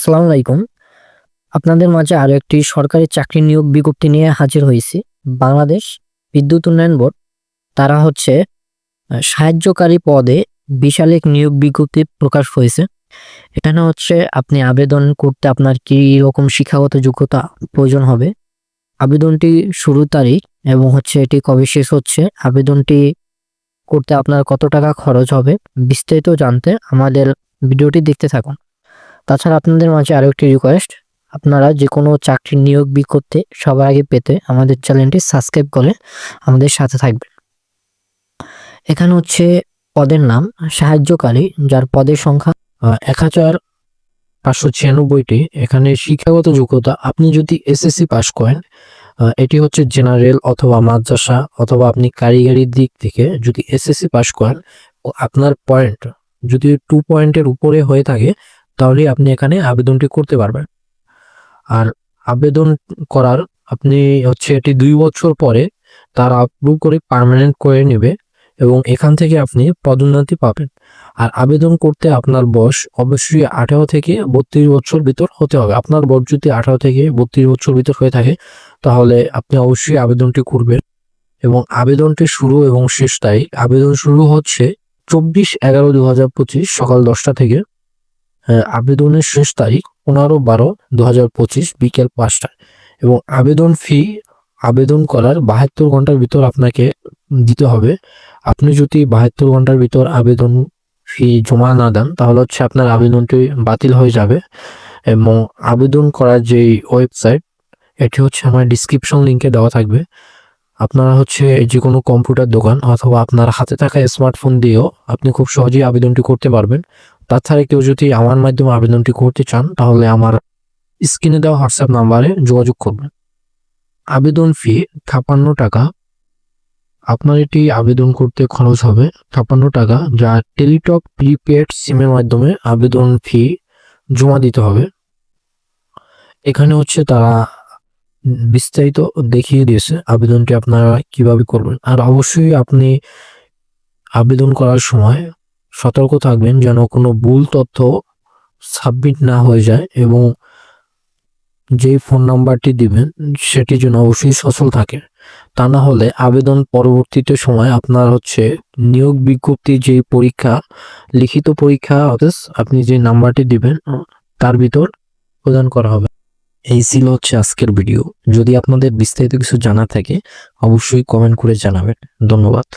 সালাম আলাইকুম। আপনাদের মাঝে আরও একটি সরকারি চাকরি নিয়োগ বিজ্ঞপ্তি নিয়ে হাজির হয়েছি। বাংলাদেশ বিদ্যুৎ উন্নয়ন বোর্ড। তারা হচ্ছে সাহায্যকারী পদে বিশাল এক নিয়োগ বিজ্ঞপ্তি প্রকাশ হয়েছে। এখানে হচ্ছে আপনি আবেদন করতে আপনার কি রকম শিক্ষাগত যোগ্যতা প্রয়োজন হবে। আবেদনটি শুরু তারিখ এবং হচ্ছে এটি কবে শেষ হচ্ছে, আবেদনটি করতে আপনার কত টাকা খরচ হবে, বিস্তারিত জানতে আমাদের ভিডিওটি দেখতে থাকুন। তাছাড়া আপনাদের মাঝে আরও একটি রিকোয়েস্ট আপনারা যে কোনো চাকরির নিয়োগ বিজ্ঞপ্তি সবার আগে পেতে আমাদের চ্যানেলটি সাবস্ক্রাইব করে আমাদের সাথে থাকবেন। এখানে হচ্ছে পদের নাম, সাহায্যকারী, যার পদের সংখ্যা এক হাজার পাঁচশো ছিয়ানব্বইটি। এখানে শিক্ষাগত যোগ্যতা, আপনি যদি এসএসসি পাশ করেন এটি হচ্ছে জেনারেল অথবা মাদ্রাসা অথবা আপনি কারিগরির দিক থেকে যদি এসএসসি পাশ করেন, ও আপনার পয়েন্ট যদি টু পয়েন্টের উপরে হয়ে থাকে তাহলে আপনি এখানে আবেদনটি করতে পারবেন। আর আবেদন করার আপনি হচ্ছে এটি দুই বছর পরে তার আপ্রুভ করে পার্মানেন্ট করে নেবে এবং এখান থেকে আপনি পদোন্নতি পাবেন। আর আবেদন করতে আপনার বয়স অবশ্যই আঠারো থেকে বত্রিশ বছর ভিতর হতে হবে। আপনার বয়স যদি আঠারো থেকে বত্রিশ বছর ভিতর হয়ে থাকে, তাহলে আপনি অবশ্যই আবেদনটি করবেন। এবং আবেদনটি শুরু এবং শেষ তারিখ, আবেদন শুরু হচ্ছে চব্বিশ এগারো দু সকাল দশটা থেকে। আবেদনের শেষ তারিখ পনেরো বারো দু হাজার পঁচিশ বিকেল পাঁচটায় এবং আবেদন ফি আবেদন করার বাহাত্তর ঘণ্টার ভিতর আপনাকে দিতে হবে। আপনি যদি বাহাত্তর ঘণ্টার ভিতর আবেদন ফি জমা না দেন, তাহলে হচ্ছে আপনার আবেদনটি বাতিল হয়ে যাবে এবং আবেদন করার যে ওয়েবসাইট, এটি হচ্ছে আমার ডিসক্রিপশন লিঙ্কে দেওয়া থাকবে। আপনারা হচ্ছে যে কোনো কম্পিউটার দোকান অথবা আপনার হাতে থাকা স্মার্টফোন দিয়েও আপনি খুব সহজেই আবেদনটি করতে পারবেন। তাছাড়া কেউ যদি আমার মাধ্যমে আবেদনটি করতে চান, তাহলে আমার স্ক্রিনে দেওয়া হোয়াটসঅ্যাপ নাম্বারে যোগাযোগ করবেন। আবেদন ফি ছাপান্ন টাকা। আপনার এটি আবেদন করতে খরচ হবে ছাপ্পান্ন টাকা, যা টেলিটক, প্রিপেড সিমের মাধ্যমে আবেদন ফি জমা দিতে হবে। এখানে হচ্ছে তারা বিস্তারিত দেখিয়ে দিয়েছে আবেদনটি আপনারা কীভাবে করবেন। আর অবশ্যই আপনি আবেদন করার সময় সতর্ক থাকবেন যেন কোনো ভুল তথ্য সাবমিট না হয়ে যায় এবং যে ফোন নাম্বারটি দিবেন, সেটি যেন অবশ্যই সচল থাকে। তা না হলে আবেদন পরবর্তীতে সময় আপনার হচ্ছে নিয়োগ বিজ্ঞপ্তি যে পরীক্ষা, লিখিত পরীক্ষা আপনি যে নাম্বারটি দিবেন, তার ভিতর প্রদান করা হবে। এই ছিল হচ্ছে আজকের ভিডিও যদি আপনাদের বিস্তারিত কিছু জানা থাকে, অবশ্যই কমেন্ট করে জানাবেন। ধন্যবাদ।